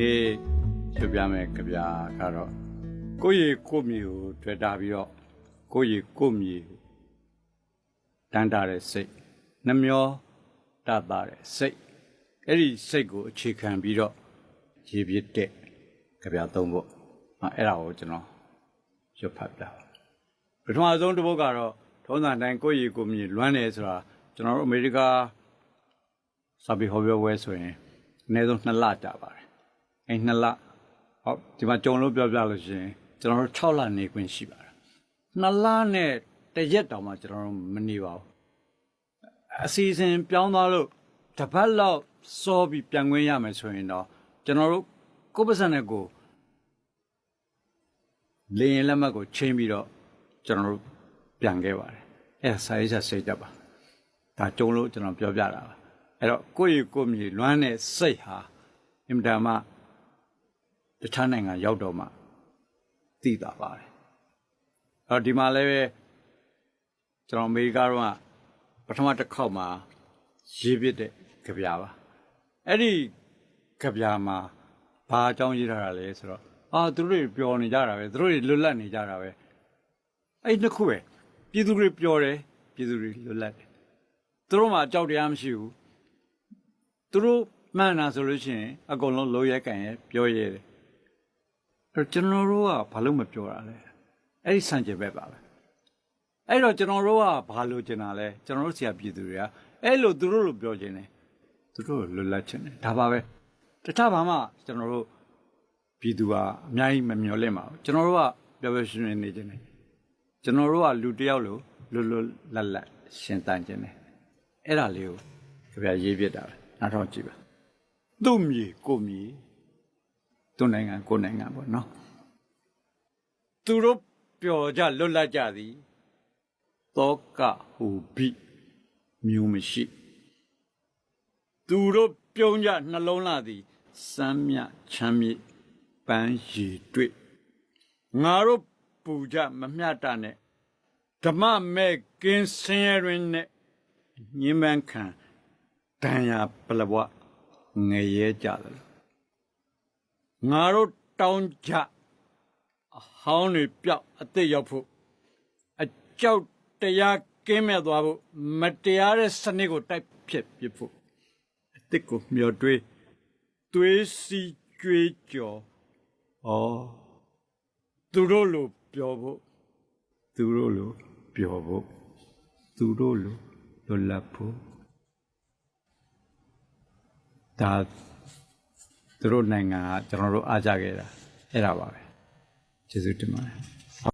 နေ့ပြပြမယ်ကြပြကတော့ကိုယ့်ရေကိုယ့်မြေကိုတွေ့တာပြီးတော့ကိုယ့်ရေကိုယ့်မြေကိုတန်တာတဲ့စိတ်နှမျောတတ်တာတဲ့စိတ်အဲ့ဒီစိတ်ကိုအခြေခံပြီးတော့ရေပြစ်တဲ့ကြပြသုံးဖို့အဲ့ဒါကိုကျွန်တော်ရွတ်ဖတ်ပြပါပထမဆုံးတစ်ပုဒ်ကတော့ထုံးစံတိုင်းကိုယ့်ရေကိုယ့်မြေလွမ်းတယ်ဆိုတာကျွန်တော်တို့အမေရိကစာပေဟောပြောပွဲဆိုရင်အနည်းဆုံး2လကြာပါတယ် အဲ2လဟောဒီမှာကြုံလို့ပြောပြလို့ရှိရင်ကျွန်တော်တို့6လနေခွင့်ရှိပါတယ်2လနဲ့တစ်ရက်တောင်မှကျွန်တော်တို့မနေပါဘူးအစီအစဉ်ပြောင်းသွားလို့တစ်ပတ်လောက်စောပြီးပြန်ခွင့်ရမယ်ဆိုရင်တော့ကျွန်တော်တို့ကိုယ့်ပါစံနဲ့ကိုယ်လေရင်လက်မှတ်ကိုချင်းပြီးတော့ကျွန်တော်တို့ပြန်ခဲ့ပါတယ်အဲဒါစာရေးချက်စိတ်တက်ပါဒါကြုံလို့ကျွန်တော်ပြောပြတာပါအဲ့တော့ကိုယ့်ရေကိုယ့်မြေလွမ်းတဲ့စိတ်ဟာအင်မတန်မှ တခြားနိုင်ငံရောက်တော့မှသိတာပါတယ်အဲ့တော့ဒီမှာလည်းပဲကျွန်တော်အမေရိကတော့ပထမတစ်ခေါက်မှာရေးပြတဲ့ကြပြပါအဲ့ဒီကြပြမှာဘာအကြောင်းရေးထားတာလဲဆိုတော့အာသူတို့တွေပျော်နေကြတာပဲသူတို့တွေလွတ်လပ်နေကြတာပဲအဲ့ဒီနှစ်ခုပဲပြည်သူတွေပျော်တယ်ပြည်သူတွေလွတ်လပ်တယ်သူတို့မှာအကြောက်တရားမရှိဘူးသူတို့မှန်တာဆိုလို့ရှိရင်အကုန်လုံးလိုရဲကန်ရဲပြောရဲတယ် အဲ့တော့ကျွန်တော်တို့ကဘာလို့မပြောတာလဲအဲ့ဒီစံကြယ်ဘက်ပါပဲအဲ့တော့ကျွန်တော်တို့ကဘာလို့ကျင်တာလဲကျွန်တော်တို့ဆရာပြည်သူတွေကအဲ့လိုသူတို့လိုပြောခြင်းတယ်သူတို့လွတ်လပ်ခြင်းတယ်ဒါပါပဲတခြားဘာမှကျွန်တော်တို့ပြည်သူကအများကြီးမမျှော်လင့်ပါဘူးကျွန်တော်တို့ကပြောပြောရှင်းရှင်းနေခြင်းတယ်ကျွန်တော်တို့ကလူတစ်ယောက်လိုလွတ်လွတ်လပ်လပ်ရှင်သန်ခြင်းတယ်အဲ့ဒါလေးကိုကြပြရေးပြတာပဲနားထောင်ကြည့်ပါသူ့မြေကိုယ့်မြေ သူ့နိုင်ငံကိုယ့်နိုင်ငံပေါ့နော်သူတို့ပျော်ကြလွတ်လပ်ကြသည်သောကဟူပိမျိုးမရှိသူတို့ပြုံးကြနှလုံးလာသည်စမ်းမြချမ်းမြေပန်းရည်တွေ့ငါတို့ပူကြမမျှတနဲ့ဓမ္မမဲ့ကင်းစင်ရတွင်နဲ့ညင်ပန်းခံတန်ရာပလဘွားငရဲကြတယ် ငါတို့တောင်းကြအဟောင်းတွေပြောက်အသက်ရောက်ဖို့အကြောက်တရားကင်းမဲ့သွားဖို့မတရားတဲ့စနစ်ကိုတိုက်ဖြစ်ပြဖို့အသက်ကိုမျောတွေးသွေးစီကြွေးကြော်ဩသူတို့လိုပြောဖို့သူတို့လိုပြောဖို့သူတို့လိုလွတ်လပ်ဖို့ဒါ သူတို့နိုင်ငံကကျွန်တော်တို့အားကြခဲ့တာအဲ့ဒါပါပဲကျေးဇူးတင်ပါတယ်